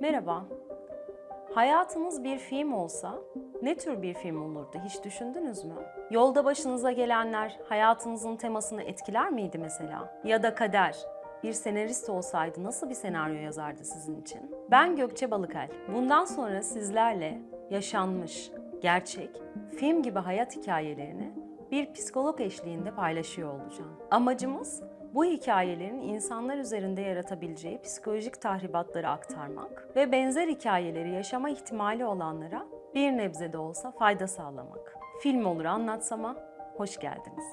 Merhaba. Hayatınız bir film olsa ne tür bir film olurdu hiç düşündünüz mü? Yolda başınıza gelenler hayatınızın temasını etkiler miydi mesela? Ya da kader bir senarist olsaydı nasıl bir senaryo yazardı sizin için? Ben Gökçe Balıkel. Bundan sonra sizlerle yaşanmış, gerçek, film gibi hayat hikayelerini bir psikolog eşliğinde paylaşıyor olacağım. Amacımız bu hikayelerin insanlar üzerinde yaratabileceği psikolojik tahribatları aktarmak ve benzer hikayeleri yaşama ihtimali olanlara bir nebze de olsa fayda sağlamak. Film olur anlatsama, hoş geldiniz.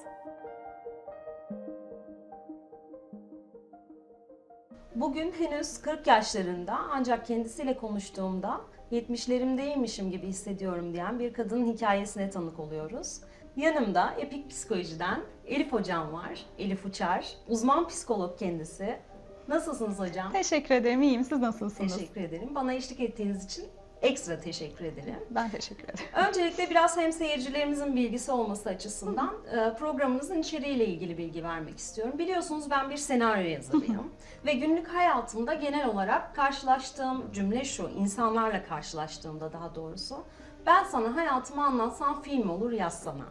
Bugün henüz 40 yaşlarında ancak kendisiyle konuştuğumda 70'lerimdeymişim gibi hissediyorum diyen bir kadının hikayesine tanık oluyoruz. Yanımda Epik Psikoloji'den Elif Hocam var. Elif Uçar. Uzman psikolog kendisi. Nasılsınız hocam? Teşekkür ederim. İyiyim. Siz nasılsınız? Teşekkür ederim. Bana eşlik ettiğiniz için ekstra teşekkür ederim. Ben teşekkür ederim. Öncelikle biraz hem seyircilerimizin bilgisi olması açısından e, programımızın içeriğiyle ilgili bilgi vermek istiyorum. Biliyorsunuz ben bir senaryo yazarıyım ve günlük hayatımda genel olarak karşılaştığım cümle şu, insanlarla karşılaştığımda daha doğrusu ben sana hayatımı anlatsam film olur yazsana.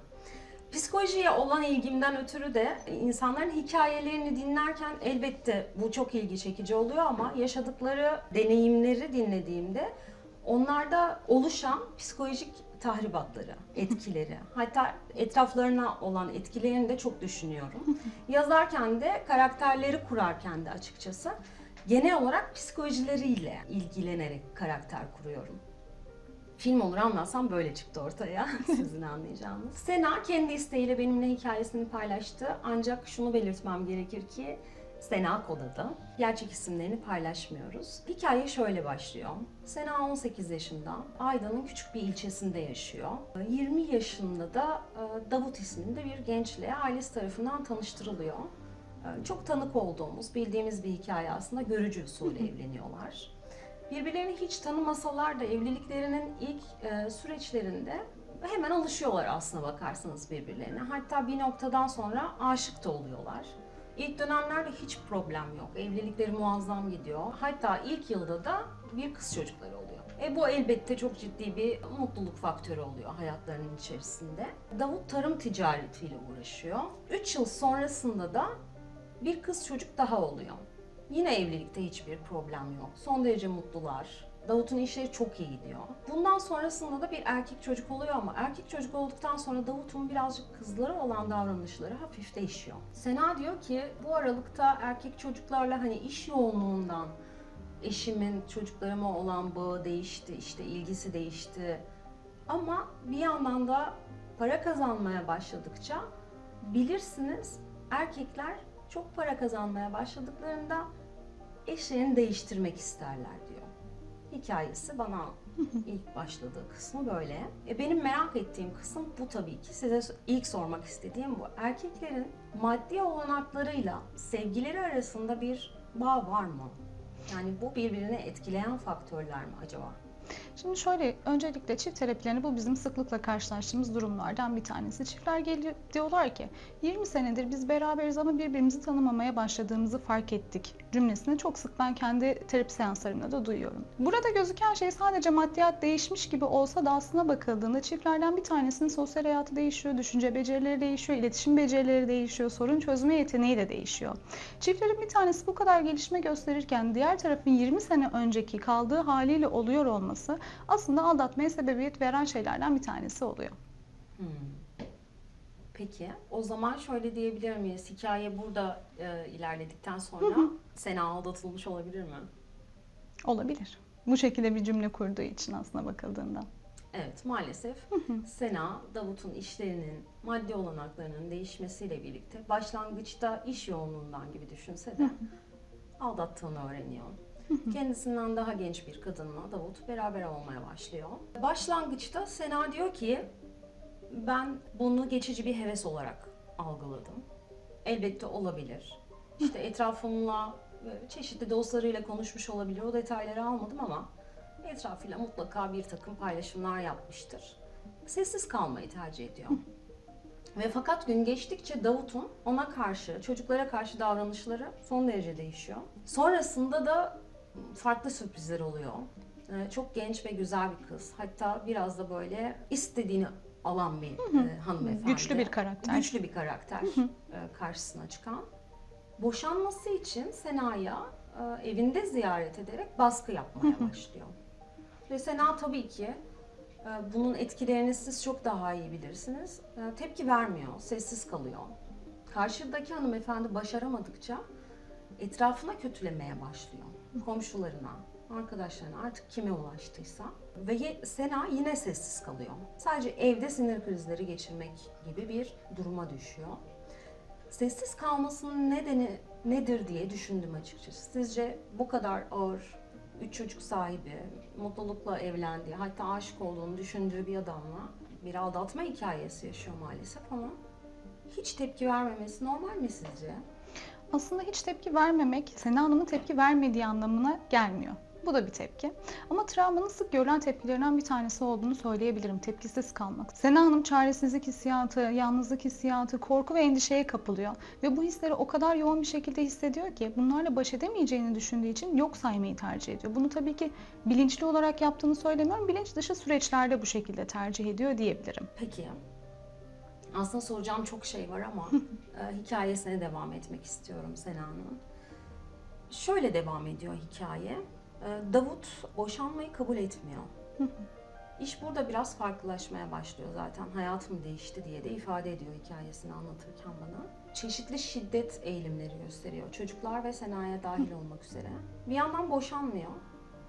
Psikolojiye olan ilgimden ötürü de insanların hikayelerini dinlerken elbette bu çok ilgi çekici oluyor ama yaşadıkları deneyimleri dinlediğimde onlarda oluşan psikolojik tahribatları, etkileri, hatta etraflarına olan etkilerini de çok düşünüyorum. Yazarken de karakterleri kurarken de açıkçası genel olarak psikolojileriyle ilgilenerek karakter kuruyorum film olur anlatsam böyle çıktı ortaya sizin anlayacağınız. Sena kendi isteğiyle benimle hikayesini paylaştı ancak şunu belirtmem gerekir ki Sena kod adı. Gerçek isimlerini paylaşmıyoruz. Hikaye şöyle başlıyor. Sena 18 yaşında, Aydın'ın küçük bir ilçesinde yaşıyor. 20 yaşında da e, Davut isminde bir gençle ailesi tarafından tanıştırılıyor. E, Çok tanık olduğumuz, bildiğimiz bir hikaye aslında görücü usulü evleniyorlar. Birbirlerini hiç tanımasalar da evliliklerinin ilk e, süreçlerinde hemen alışıyorlar aslına bakarsanız birbirlerine. Hatta bir noktadan sonra aşık da oluyorlar. İlk dönemlerde hiç problem yok. Evlilikleri muazzam gidiyor. Hatta ilk yılda da bir kız çocukları oluyor. E bu elbette çok ciddi bir mutluluk faktörü oluyor hayatlarının içerisinde. Davut tarım ticaretiyle uğraşıyor. 3 yıl sonrasında da bir kız çocuk daha oluyor. Yine evlilikte hiçbir problem yok. Son derece mutlular. Davut'un işleri çok iyi gidiyor. Bundan sonrasında da bir erkek çocuk oluyor ama erkek çocuk olduktan sonra Davut'un birazcık kızlara olan davranışları hafif değişiyor. Sena diyor ki bu aralıkta erkek çocuklarla hani iş yoğunluğundan eşimin çocuklarıma olan bağı değişti, işte ilgisi değişti. Ama bir yandan da para kazanmaya başladıkça bilirsiniz erkekler çok para kazanmaya başladıklarında eşlerini değiştirmek isterler. Hikayesi bana ilk başladığı kısmı böyle. E benim merak ettiğim kısım bu tabii ki. Size ilk sormak istediğim bu. Erkeklerin maddi olanaklarıyla sevgileri arasında bir bağ var mı? Yani bu birbirini etkileyen faktörler mi acaba? Şimdi şöyle öncelikle çift terapilerini bu bizim sıklıkla karşılaştığımız durumlardan bir tanesi. Çiftler geliyor diyorlar ki 20 senedir biz beraberiz ama birbirimizi tanımamaya başladığımızı fark ettik cümlesini çok sık ben kendi terapi seanslarımda da duyuyorum. Burada gözüken şey sadece maddiyat değişmiş gibi olsa da aslına bakıldığında çiftlerden bir tanesinin sosyal hayatı değişiyor, düşünce becerileri değişiyor, iletişim becerileri değişiyor, sorun çözme yeteneği de değişiyor. Çiftlerin bir tanesi bu kadar gelişme gösterirken diğer tarafın 20 sene önceki kaldığı haliyle oluyor olması aslında aldatmaya sebebiyet veren şeylerden bir tanesi oluyor. Hmm. Peki, o zaman şöyle diyebilir miyiz? Hikaye burada e, ilerledikten sonra Sena aldatılmış olabilir mi? Olabilir. Bu şekilde bir cümle kurduğu için aslına bakıldığında. Evet, maalesef Sena, Davut'un işlerinin, maddi olanaklarının değişmesiyle birlikte başlangıçta iş yoğunluğundan gibi düşünse de aldattığını öğreniyor. Kendisinden daha genç bir kadınla Davut beraber olmaya başlıyor. Başlangıçta Sena diyor ki ben bunu geçici bir heves olarak algıladım. Elbette olabilir. İşte etrafımla e, çeşitli dostlarıyla konuşmuş olabilir. O detayları almadım ama etrafıyla mutlaka bir takım paylaşımlar yapmıştır. Sessiz kalmayı tercih ediyor. Ve fakat gün geçtikçe Davut'un ona karşı, çocuklara karşı davranışları son derece değişiyor. Sonrasında da farklı sürprizler oluyor. Ee, Çok genç ve güzel bir kız. Hatta biraz da böyle istediğini alan bir e, hanımefendi. Güçlü bir karakter. Güçlü bir karakter e, karşısına çıkan. Boşanması için Sena'ya e, evinde ziyaret ederek baskı yapmaya başlıyor. Ve Sena tabii ki e, bunun etkilerini siz çok daha iyi bilirsiniz. E, Tepki vermiyor, sessiz kalıyor. Karşıdaki hanımefendi başaramadıkça etrafına kötülemeye başlıyor. Komşularına, arkadaşlarına artık kime ulaştıysa. Ve Sena yine sessiz kalıyor. Sadece evde sinir krizleri geçirmek gibi bir duruma düşüyor. Sessiz kalmasının nedeni nedir diye düşündüm açıkçası. Sizce bu kadar ağır, üç çocuk sahibi, mutlulukla evlendiği, hatta aşık olduğunu düşündüğü bir adamla bir aldatma hikayesi yaşıyor maalesef ama hiç tepki vermemesi normal mi sizce? Aslında hiç tepki vermemek Sena Hanım'ın tepki vermediği anlamına gelmiyor. Bu da bir tepki. Ama travmanın sık görülen tepkilerinden bir tanesi olduğunu söyleyebilirim. Tepkisiz kalmak. Sena Hanım çaresizlik hissiyatı, yalnızlık hissiyatı, korku ve endişeye kapılıyor. Ve bu hisleri o kadar yoğun bir şekilde hissediyor ki bunlarla baş edemeyeceğini düşündüğü için yok saymayı tercih ediyor. Bunu tabii ki bilinçli olarak yaptığını söylemiyorum. Bilinç dışı süreçlerde bu şekilde tercih ediyor diyebilirim. Peki. Aslında soracağım çok şey var ama e, hikayesine devam etmek istiyorum Sena'nın. Şöyle devam ediyor hikaye. E, Davut boşanmayı kabul etmiyor. İş burada biraz farklılaşmaya başlıyor zaten. Hayatım değişti diye de ifade ediyor hikayesini anlatırken bana. Çeşitli şiddet eğilimleri gösteriyor. Çocuklar ve Sena'ya dahil olmak üzere. Bir yandan boşanmıyor.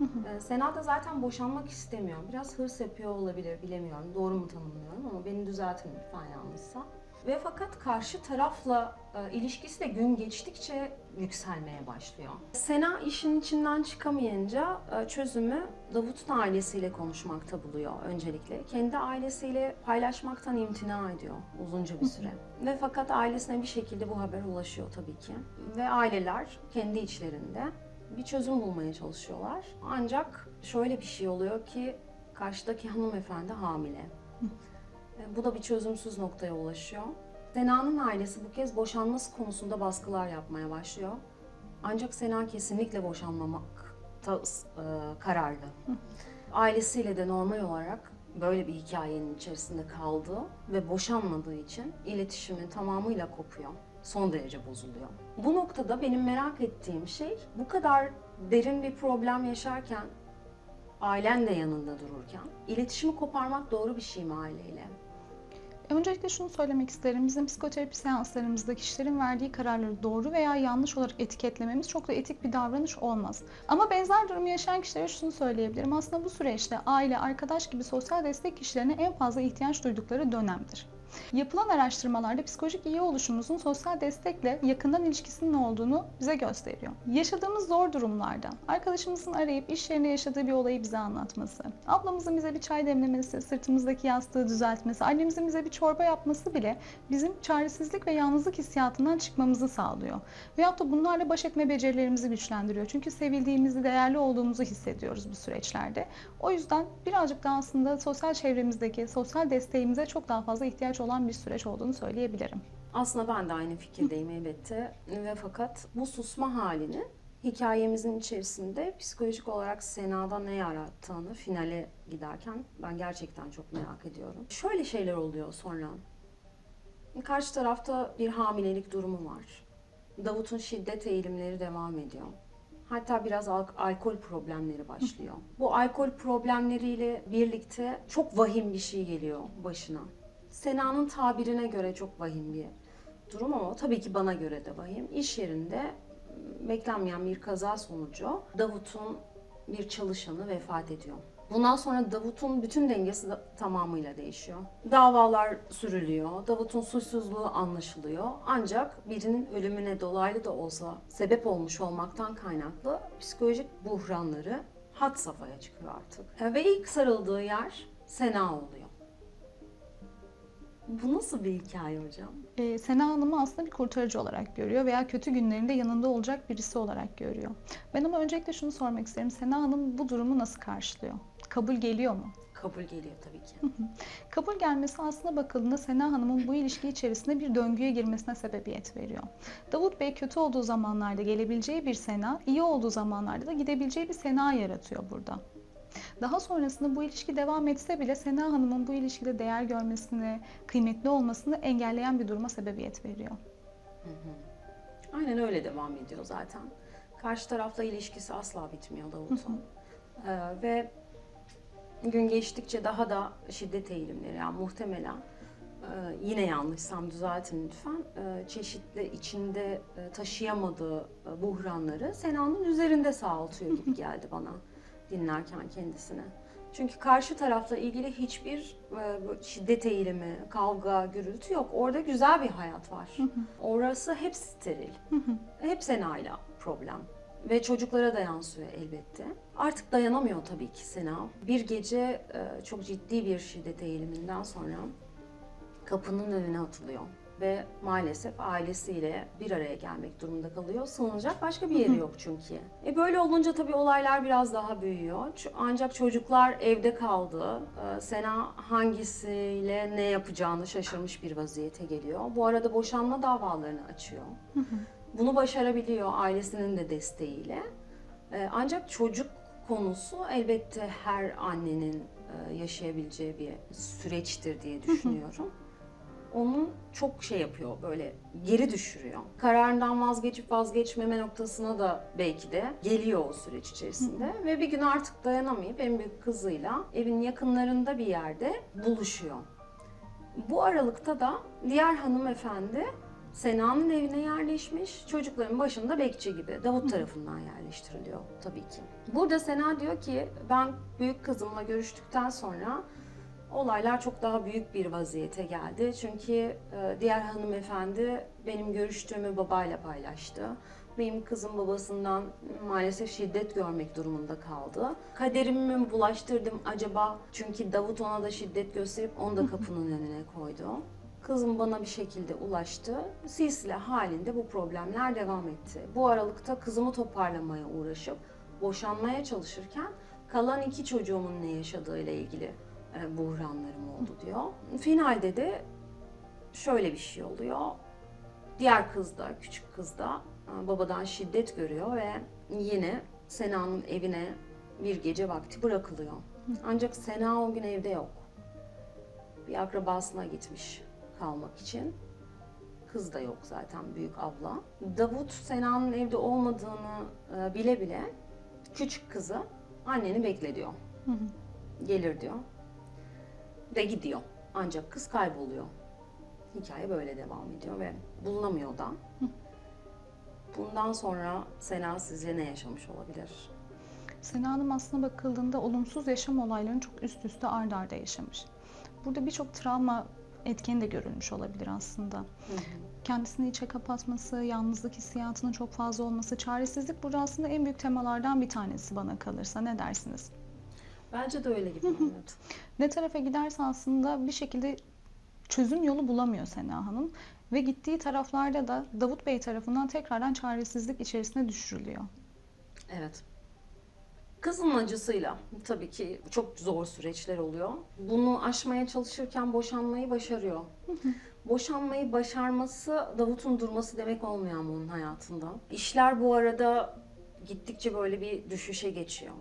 Ee, Sena da zaten boşanmak istemiyor. Biraz hırs yapıyor olabilir bilemiyorum. Doğru mu tanımlıyorum ama beni düzeltin lütfen yanlışsa. Ve fakat karşı tarafla e, ilişkisi de gün geçtikçe yükselmeye başlıyor. Sena işin içinden çıkamayınca e, çözümü Davut'un ailesiyle konuşmakta buluyor öncelikle. Kendi ailesiyle paylaşmaktan imtina ediyor uzunca bir süre. Ve fakat ailesine bir şekilde bu haber ulaşıyor tabii ki. Ve aileler kendi içlerinde bir çözüm bulmaya çalışıyorlar. Ancak şöyle bir şey oluyor ki karşıdaki hanımefendi hamile. E, Bu da bir çözümsüz noktaya ulaşıyor. Sena'nın ailesi bu kez boşanması konusunda baskılar yapmaya başlıyor. Ancak Sena kesinlikle boşanmamak kararlı. Ailesiyle de normal olarak böyle bir hikayenin içerisinde kaldığı ve boşanmadığı için iletişimi tamamıyla kopuyor. Son derece bozuluyor. Bu noktada benim merak ettiğim şey bu kadar derin bir problem yaşarken ailen de yanında dururken iletişimi koparmak doğru bir şey mi aileyle? Öncelikle şunu söylemek isterim. Bizim psikoterapi seanslarımızda kişilerin verdiği kararları doğru veya yanlış olarak etiketlememiz çok da etik bir davranış olmaz. Ama benzer durumu yaşayan kişilere şunu söyleyebilirim. Aslında bu süreçte aile, arkadaş gibi sosyal destek kişilerine en fazla ihtiyaç duydukları dönemdir. Yapılan araştırmalarda psikolojik iyi oluşumuzun sosyal destekle yakından ilişkisinin olduğunu bize gösteriyor. Yaşadığımız zor durumlarda arkadaşımızın arayıp iş yerinde yaşadığı bir olayı bize anlatması, ablamızın bize bir çay demlemesi, sırtımızdaki yastığı düzeltmesi, annemizin bize bir çorba yapması bile bizim çaresizlik ve yalnızlık hissiyatından çıkmamızı sağlıyor. Veyahut da bunlarla baş etme becerilerimizi güçlendiriyor. Çünkü sevildiğimizi, değerli olduğumuzu hissediyoruz bu süreçlerde. O yüzden birazcık daha aslında sosyal çevremizdeki sosyal desteğimize çok daha fazla ihtiyaç olan bir süreç olduğunu söyleyebilirim. Aslında ben de aynı fikirdeyim elbette. Ve fakat bu susma halini hikayemizin içerisinde psikolojik olarak Sena'da ne yarattığını finale giderken ben gerçekten çok merak ediyorum. Şöyle şeyler oluyor sonra. Karşı tarafta bir hamilelik durumu var. Davut'un şiddet eğilimleri devam ediyor. Hatta biraz al- alkol problemleri başlıyor. Bu alkol problemleriyle birlikte çok vahim bir şey geliyor başına. Sena'nın tabirine göre çok vahim bir durum ama tabii ki bana göre de vahim. İş yerinde beklenmeyen bir kaza sonucu Davut'un bir çalışanı vefat ediyor. Bundan sonra Davut'un bütün dengesi de tamamıyla değişiyor. Davalar sürülüyor, Davut'un suçsuzluğu anlaşılıyor. Ancak birinin ölümüne dolaylı da olsa sebep olmuş olmaktan kaynaklı psikolojik buhranları had safhaya çıkıyor artık. Ve ilk sarıldığı yer Sena oluyor. Bu nasıl bir hikaye hocam? Ee, Sena Hanım'ı aslında bir kurtarıcı olarak görüyor veya kötü günlerinde yanında olacak birisi olarak görüyor. Ben ama öncelikle şunu sormak isterim. Sena Hanım bu durumu nasıl karşılıyor? Kabul geliyor mu? Kabul geliyor tabii ki. Kabul gelmesi aslında bakıldığında Sena Hanım'ın bu ilişki içerisinde bir döngüye girmesine sebebiyet veriyor. Davut Bey kötü olduğu zamanlarda gelebileceği bir Sena, iyi olduğu zamanlarda da gidebileceği bir Sena yaratıyor burada. Daha sonrasında bu ilişki devam etse bile Sena Hanım'ın bu ilişkide değer görmesini, kıymetli olmasını engelleyen bir duruma sebebiyet veriyor. Aynen öyle devam ediyor zaten. Karşı tarafla ilişkisi asla bitmiyor Davut'un. Ee, ve gün geçtikçe daha da şiddet eğilimleri yani muhtemelen e, yine yanlışsam düzeltin lütfen e, çeşitli içinde e, taşıyamadığı e, buhranları Sena'nın üzerinde sağaltıyor gibi geldi bana dinlerken kendisine. Çünkü karşı tarafla ilgili hiçbir e, şiddet eğilimi, kavga, gürültü yok. Orada güzel bir hayat var. Orası hep steril. Hep Sena'yla problem. Ve çocuklara da yansıyor elbette. Artık dayanamıyor tabii ki Sena. Bir gece e, çok ciddi bir şiddet eğiliminden sonra kapının önüne atılıyor. Ve maalesef ailesiyle bir araya gelmek durumunda kalıyor. Sığınacak başka bir yeri yok çünkü. E böyle olunca tabii olaylar biraz daha büyüyor. Ancak çocuklar evde kaldı. E, Sena hangisiyle ne yapacağını şaşırmış bir vaziyete geliyor. Bu arada boşanma davalarını açıyor. Bunu başarabiliyor ailesinin de desteğiyle. E, Ancak çocuk konusu elbette her annenin e, yaşayabileceği bir süreçtir diye düşünüyorum. Onun çok şey yapıyor böyle geri düşürüyor. Kararından vazgeçip vazgeçmeme noktasına da belki de geliyor o süreç içerisinde. Ve bir gün artık dayanamayıp en büyük kızıyla evin yakınlarında bir yerde buluşuyor. Bu aralıkta da diğer hanımefendi Sena'nın evine yerleşmiş, çocukların başında bekçi gibi Davut tarafından yerleştiriliyor tabii ki. Burada Sena diyor ki ben büyük kızımla görüştükten sonra olaylar çok daha büyük bir vaziyete geldi. Çünkü e, diğer hanımefendi benim görüştüğümü babayla paylaştı. Benim kızım babasından maalesef şiddet görmek durumunda kaldı. Kaderimi mi bulaştırdım acaba? Çünkü Davut ona da şiddet gösterip onu da kapının önüne koydu. Kızım bana bir şekilde ulaştı. Silsile halinde bu problemler devam etti. Bu aralıkta kızımı toparlamaya uğraşıp boşanmaya çalışırken kalan iki çocuğumun ne yaşadığıyla ilgili buhranlarım oldu diyor. Finalde de şöyle bir şey oluyor. Diğer kız da, küçük kız da e, babadan şiddet görüyor ve yine Sena'nın evine bir gece vakti bırakılıyor. Ancak Sena o gün evde yok. Bir akrabasına gitmiş kalmak için. Kız da yok zaten büyük abla. Davut Sena'nın evde olmadığını e, bile bile küçük kızı anneni bekle diyor. Gelir diyor. Ve gidiyor. Ancak kız kayboluyor. Hikaye böyle devam ediyor ve bulunamıyor da. Bundan sonra Sena sizce ne yaşamış olabilir? Sena Hanım aslında bakıldığında olumsuz yaşam olaylarını çok üst üste ard arda yaşamış. Burada birçok travma etkeni de görülmüş olabilir aslında. Kendisini içe kapatması, yalnızlık hissiyatının çok fazla olması, çaresizlik burada aslında en büyük temalardan bir tanesi bana kalırsa. Ne dersiniz? Bence de öyle gibi. evet. Ne tarafa giderse aslında bir şekilde çözüm yolu bulamıyor Sena Hanım. Ve gittiği taraflarda da Davut Bey tarafından tekrardan çaresizlik içerisine düşürülüyor. Evet. Kızın acısıyla tabii ki çok zor süreçler oluyor. Bunu aşmaya çalışırken boşanmayı başarıyor. Boşanmayı başarması Davut'un durması demek olmuyor ama onun hayatında. İşler bu arada gittikçe böyle bir düşüşe geçiyor.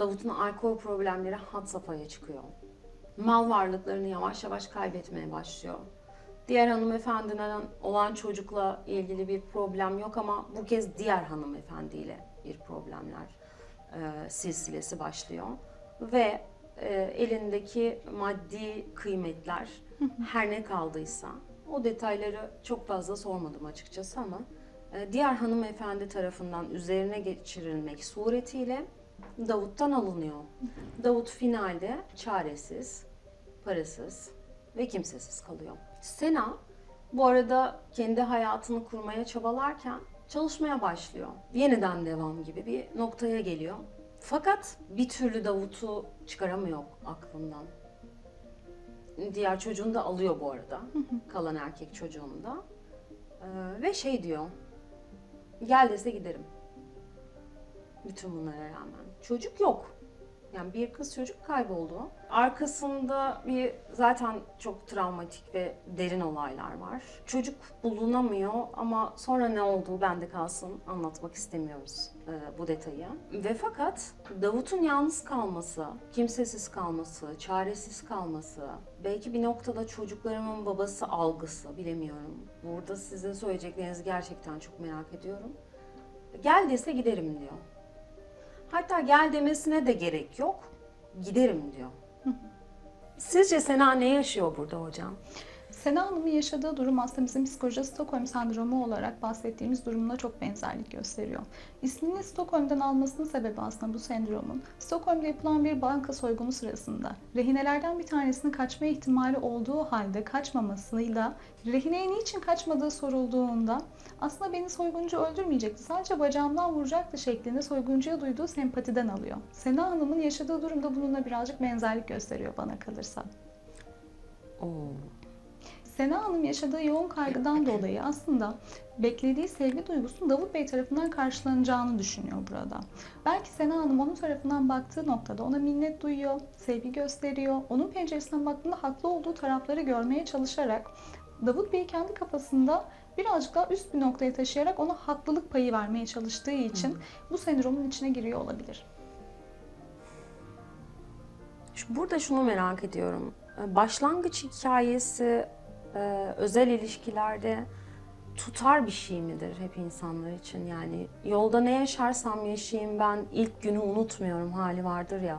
Davut'un alkol problemleri had safhaya çıkıyor. Mal varlıklarını yavaş yavaş kaybetmeye başlıyor. Diğer hanımefendiden olan çocukla ilgili bir problem yok ama bu kez diğer hanımefendiyle bir problemler e, silsilesi başlıyor. Ve e, elindeki maddi kıymetler her ne kaldıysa o detayları çok fazla sormadım açıkçası ama e, diğer hanımefendi tarafından üzerine geçirilmek suretiyle Davut'tan alınıyor. Davut finalde çaresiz, parasız ve kimsesiz kalıyor. Sena bu arada kendi hayatını kurmaya çabalarken çalışmaya başlıyor. Yeniden devam gibi bir noktaya geliyor. Fakat bir türlü Davut'u çıkaramıyor aklından. Diğer çocuğunu da alıyor bu arada. Kalan erkek çocuğunu da. Ee, ve şey diyor. Gel dese giderim. Bütün bunlara rağmen. Çocuk yok. Yani bir kız çocuk kayboldu. Arkasında bir zaten çok travmatik ve derin olaylar var. Çocuk bulunamıyor ama sonra ne olduğu bende kalsın anlatmak istemiyoruz e, bu detayı. Ve fakat Davut'un yalnız kalması, kimsesiz kalması, çaresiz kalması, belki bir noktada çocuklarımın babası algısı bilemiyorum. Burada sizin söyleyeceklerinizi gerçekten çok merak ediyorum. Gel dese giderim diyor. Hatta gel demesine de gerek yok. Giderim diyor. Sizce Sena ne yaşıyor burada hocam? Sena Hanım'ın yaşadığı durum aslında bizim psikolojide Stockholm sendromu olarak bahsettiğimiz durumla çok benzerlik gösteriyor. İsmini Stockholm'dan almasının sebebi aslında bu sendromun Stockholm'da yapılan bir banka soygunu sırasında rehinelerden bir tanesinin kaçma ihtimali olduğu halde kaçmamasıyla rehineye niçin kaçmadığı sorulduğunda aslında beni soyguncu öldürmeyecekti sadece bacağımdan vuracaktı şeklinde soyguncuya duyduğu sempatiden alıyor. Sena Hanım'ın yaşadığı durumda bununla birazcık benzerlik gösteriyor bana kalırsa. Oo. Sena Hanım yaşadığı yoğun kaygıdan dolayı aslında beklediği sevgi duygusunun Davut Bey tarafından karşılanacağını düşünüyor burada. Belki Sena Hanım onun tarafından baktığı noktada ona minnet duyuyor, sevgi gösteriyor. Onun penceresinden baktığında haklı olduğu tarafları görmeye çalışarak Davut Bey'i kendi kafasında birazcık daha üst bir noktaya taşıyarak ona haklılık payı vermeye çalıştığı için bu sendromun içine giriyor olabilir. Şu- Burada şunu merak ediyorum. Başlangıç hikayesi e, özel ilişkilerde tutar bir şey midir hep insanlar için? Yani yolda ne yaşarsam yaşayayım ben ilk günü unutmuyorum hali vardır ya.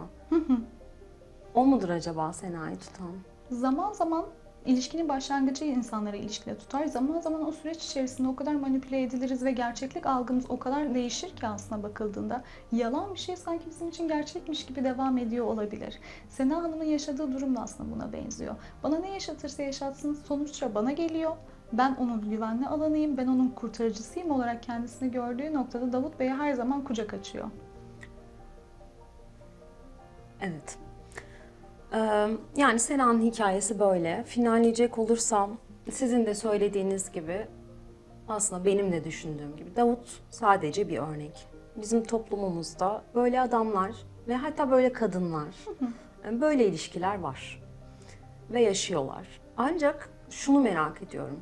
o mudur acaba Sena'yı tutan? Zaman zaman ilişkinin başlangıcı insanları ilişkide tutar. Zaman zaman o süreç içerisinde o kadar manipüle ediliriz ve gerçeklik algımız o kadar değişir ki aslına bakıldığında yalan bir şey sanki bizim için gerçekmiş gibi devam ediyor olabilir. Sena Hanım'ın yaşadığı durum da aslında buna benziyor. Bana ne yaşatırsa yaşatsın sonuçta bana geliyor. Ben onun güvenli alanıyım, ben onun kurtarıcısıyım olarak kendisini gördüğü noktada Davut Bey'e her zaman kucak açıyor. Evet. Ee, yani Sena'nın hikayesi böyle. Finalleyecek olursam sizin de söylediğiniz gibi aslında benim de düşündüğüm gibi Davut sadece bir örnek. Bizim toplumumuzda böyle adamlar ve hatta böyle kadınlar, böyle ilişkiler var ve yaşıyorlar. Ancak şunu merak ediyorum.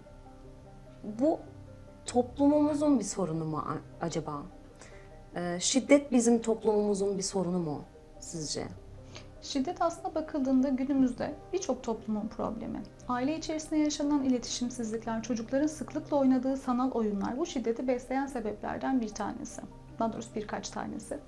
Bu toplumumuzun bir sorunu mu acaba? Ee, şiddet bizim toplumumuzun bir sorunu mu sizce? Şiddet aslında bakıldığında günümüzde birçok toplumun problemi. Aile içerisinde yaşanan iletişimsizlikler, çocukların sıklıkla oynadığı sanal oyunlar bu şiddeti besleyen sebeplerden bir tanesi. Daha doğrusu birkaç tanesi.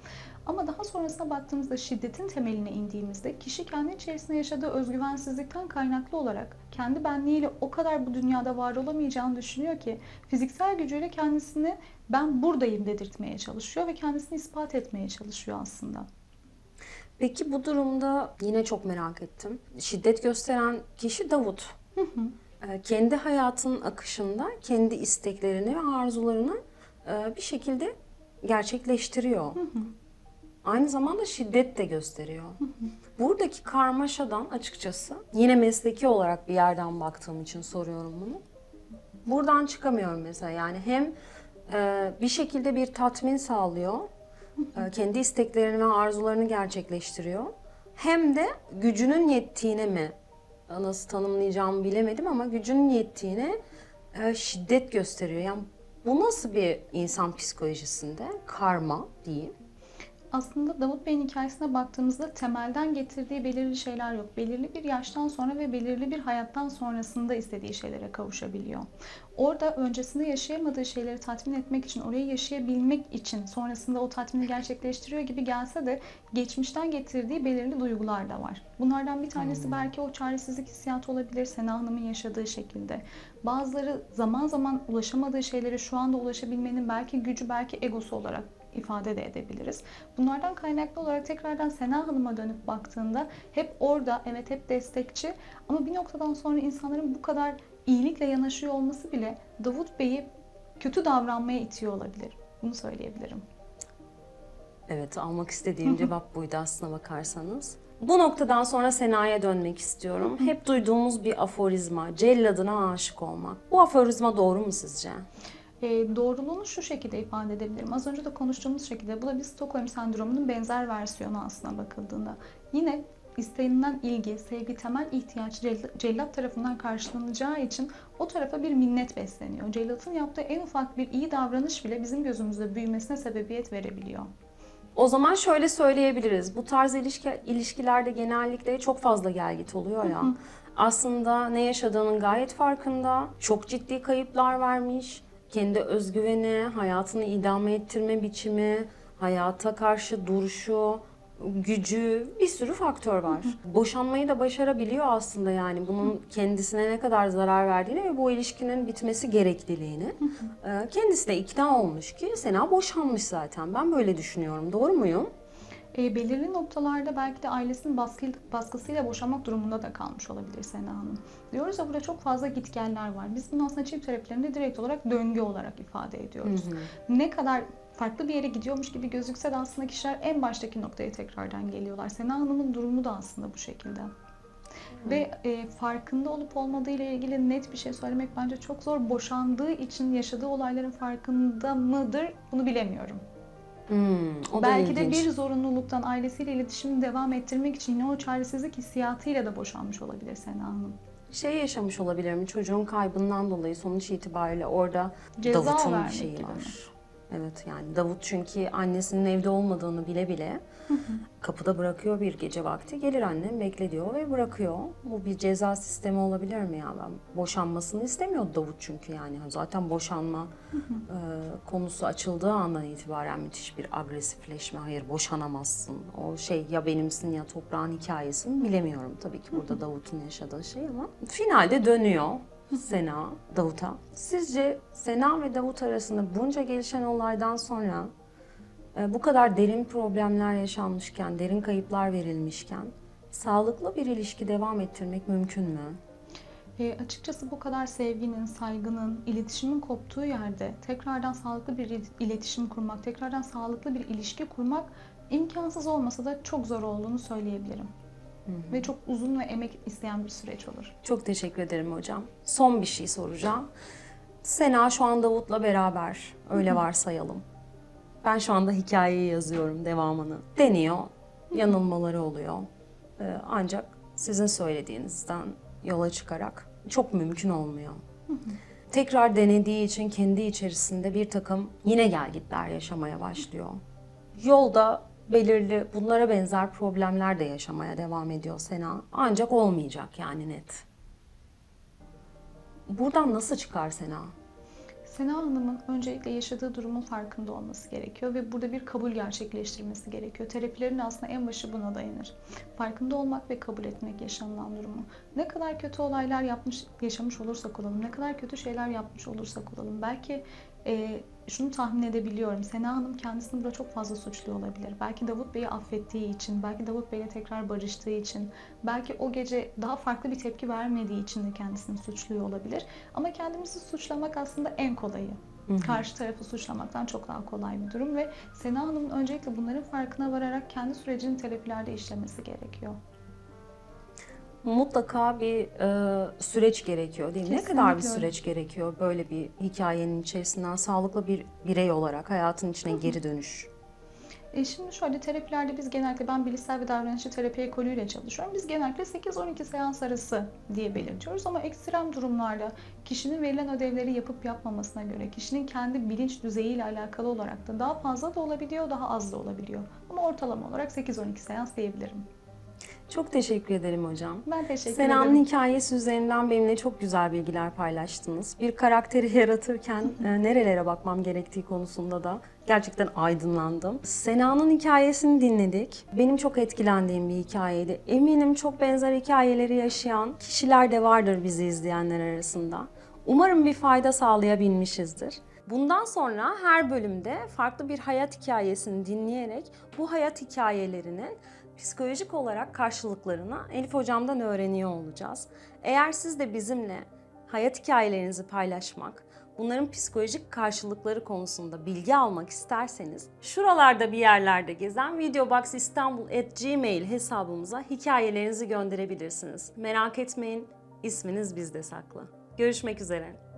Ama daha sonrasına baktığımızda şiddetin temeline indiğimizde kişi kendi içerisinde yaşadığı özgüvensizlikten kaynaklı olarak kendi benliğiyle o kadar bu dünyada var olamayacağını düşünüyor ki fiziksel gücüyle kendisini ben buradayım dedirtmeye çalışıyor ve kendisini ispat etmeye çalışıyor aslında. Peki bu durumda yine çok merak ettim. Şiddet gösteren kişi Davut. Ee, Kendi hayatının akışında kendi isteklerini ve arzularını e, bir şekilde gerçekleştiriyor. Aynı zamanda şiddet de gösteriyor. Buradaki karmaşadan açıkçası yine mesleki olarak bir yerden baktığım için soruyorum bunu. Buradan çıkamıyorum mesela yani hem e, bir şekilde bir tatmin sağlıyor, kendi isteklerini ve arzularını gerçekleştiriyor. Hem de gücünün yettiğine mi nasıl tanımlayacağımı bilemedim ama gücünün yettiğine e, şiddet gösteriyor. Yani bu nasıl bir insan psikolojisinde karma diyeyim. Aslında Davut Bey'in hikayesine baktığımızda temelden getirdiği belirli şeyler yok. Belirli bir yaştan sonra ve belirli bir hayattan sonrasında istediği şeylere kavuşabiliyor. Orada öncesinde yaşayamadığı şeyleri tatmin etmek için, orayı yaşayabilmek için sonrasında o tatmini gerçekleştiriyor gibi gelse de geçmişten getirdiği belirli duygular da var. Bunlardan bir tanesi belki o çaresizlik hissiyatı olabilir Sena Hanım'ın yaşadığı şekilde. Bazıları zaman zaman ulaşamadığı şeylere şu anda ulaşabilmenin belki gücü, belki egosu olarak ifade de edebiliriz. Bunlardan kaynaklı olarak tekrardan Sena Hanım'a dönüp baktığında hep orada, evet hep destekçi ama bir noktadan sonra insanların bu kadar iyilikle yanaşıyor olması bile Davut Bey'i kötü davranmaya itiyor olabilir. Bunu söyleyebilirim. Evet, almak istediğim cevap buydu aslına bakarsanız. Bu noktadan sonra Sena'ya dönmek istiyorum. Hep duyduğumuz bir aforizma, celladına aşık olmak. Bu aforizma doğru mu sizce? E, doğruluğunu şu şekilde ifade edebilirim. Az önce de konuştuğumuz şekilde bu da bir Stockholm sendromunun benzer versiyonu aslına bakıldığında. Yine istenilen ilgi, sevgi temel ihtiyaç cell- cellat tarafından karşılanacağı için o tarafa bir minnet besleniyor. Cellatın yaptığı en ufak bir iyi davranış bile bizim gözümüzde büyümesine sebebiyet verebiliyor. O zaman şöyle söyleyebiliriz. Bu tarz ilişki, ilişkilerde genellikle çok fazla gelgit oluyor ya. Aslında ne yaşadığının gayet farkında. Çok ciddi kayıplar vermiş. Kendi özgüveni, hayatını idame ettirme biçimi, hayata karşı duruşu, gücü bir sürü faktör var. Boşanmayı da başarabiliyor aslında yani bunun kendisine ne kadar zarar verdiğini ve bu ilişkinin bitmesi gerekliliğini. Kendisi de ikna olmuş ki Sena boşanmış zaten. Ben böyle düşünüyorum. Doğru muyum? E, belirli noktalarda belki de ailesinin baskı, baskısıyla boşanmak durumunda da kalmış olabilir Sena Hanım. Diyoruz ya burada çok fazla gitgeller var. Biz bunu aslında çift terapilerinde direkt olarak döngü olarak ifade ediyoruz. Ne kadar farklı bir yere gidiyormuş gibi gözükse de aslında kişiler en baştaki noktaya tekrardan geliyorlar. Sena Hanım'ın durumu da aslında bu şekilde. Ve e, farkında olup olmadığı ile ilgili net bir şey söylemek bence çok zor. Boşandığı için yaşadığı olayların farkında mıdır bunu bilemiyorum. Hmm, o da Belki de ilginç. bir zorunluluktan ailesiyle iletişimi devam ettirmek için yine o çaresizlik hissiyatıyla da boşanmış olabilir Sena Hanım. şey yaşamış olabilir mi? Çocuğun kaybından dolayı sonuç itibariyle orada Ceza Davut'un vermek şeyi gibi var. mi? Evet yani Davut çünkü annesinin evde olmadığını bile bile kapıda bırakıyor bir gece vakti. Gelir annem bekle diyor ve bırakıyor. Bu bir ceza sistemi olabilir mi ya? Ben boşanmasını istemiyordu Davut çünkü yani. Zaten boşanma e, konusu açıldığı andan itibaren müthiş bir agresifleşme. Hayır boşanamazsın. O şey ya benimsin ya toprağın hikayesi mi bilemiyorum tabii ki burada Davut'un yaşadığı şey ama finalde dönüyor. Sena, Davut'a. Sizce Sena ve Davut arasında bunca gelişen olaydan sonra e, bu kadar derin problemler yaşanmışken, derin kayıplar verilmişken sağlıklı bir ilişki devam ettirmek mümkün mü? E, açıkçası bu kadar sevginin, saygının, iletişimin koptuğu yerde tekrardan sağlıklı bir il- iletişim kurmak, tekrardan sağlıklı bir ilişki kurmak imkansız olmasa da çok zor olduğunu söyleyebilirim. Ve çok uzun ve emek isteyen bir süreç olur. Çok teşekkür ederim hocam. Son bir şey soracağım. Sena şu an Davut'la beraber, öyle varsayalım. Ben şu anda hikayeyi yazıyorum, devamını. Deniyor, yanılmaları oluyor. Ee, ancak sizin söylediğinizden yola çıkarak çok mümkün olmuyor. Tekrar denediği için kendi içerisinde bir takım yine gelgitler yaşamaya başlıyor. Yolda belirli bunlara benzer problemler de yaşamaya devam ediyor Sena. Ancak olmayacak yani net. Buradan nasıl çıkar Sena? Sena Hanım'ın öncelikle yaşadığı durumun farkında olması gerekiyor ve burada bir kabul gerçekleştirmesi gerekiyor. Terapilerin aslında en başı buna dayanır. Farkında olmak ve kabul etmek yaşanılan durumu. Ne kadar kötü olaylar yapmış, yaşamış olursak olalım, ne kadar kötü şeyler yapmış olursak olalım. Belki e, şunu tahmin edebiliyorum. Sena Hanım kendisini burada çok fazla suçluyor olabilir. Belki Davut Bey'i affettiği için, belki Davut Bey'le tekrar barıştığı için, belki o gece daha farklı bir tepki vermediği için de kendisini suçluyor olabilir. Ama kendimizi suçlamak aslında en kolayı. Karşı tarafı suçlamaktan çok daha kolay bir durum ve Sena Hanım'ın öncelikle bunların farkına vararak kendi sürecini terapilerde işlemesi gerekiyor. Mutlaka bir e, süreç gerekiyor değil mi? Ne kadar bir Kesinlikle süreç gerekiyor böyle bir hikayenin içerisinden sağlıklı bir birey olarak hayatın içine geri dönüş? E şimdi şöyle terapilerde biz genellikle ben bilişsel ve davranışçı terapi ekolüyle çalışıyorum. Biz genellikle 8-12 seans arası diye belirtiyoruz ama ekstrem durumlarda kişinin verilen ödevleri yapıp yapmamasına göre kişinin kendi bilinç düzeyiyle alakalı olarak da daha fazla da olabiliyor, daha az da olabiliyor. Ama ortalama olarak 8-12 seans diyebilirim. Çok teşekkür ederim hocam. Ben teşekkür Sena'nın ederim. hikayesi üzerinden benimle çok güzel bilgiler paylaştınız. Bir karakteri yaratırken e, nerelere bakmam gerektiği konusunda da gerçekten aydınlandım. Sena'nın hikayesini dinledik. Benim çok etkilendiğim bir hikayeydi. Eminim çok benzer hikayeleri yaşayan kişiler de vardır bizi izleyenler arasında. Umarım bir fayda sağlayabilmişizdir. Bundan sonra her bölümde farklı bir hayat hikayesini dinleyerek bu hayat hikayelerinin psikolojik olarak karşılıklarını Elif hocamdan öğreniyor olacağız. Eğer siz de bizimle hayat hikayelerinizi paylaşmak, bunların psikolojik karşılıkları konusunda bilgi almak isterseniz şuralarda bir yerlerde gezen videoboxistanbul@gmail hesabımıza hikayelerinizi gönderebilirsiniz. Merak etmeyin, isminiz bizde saklı. Görüşmek üzere.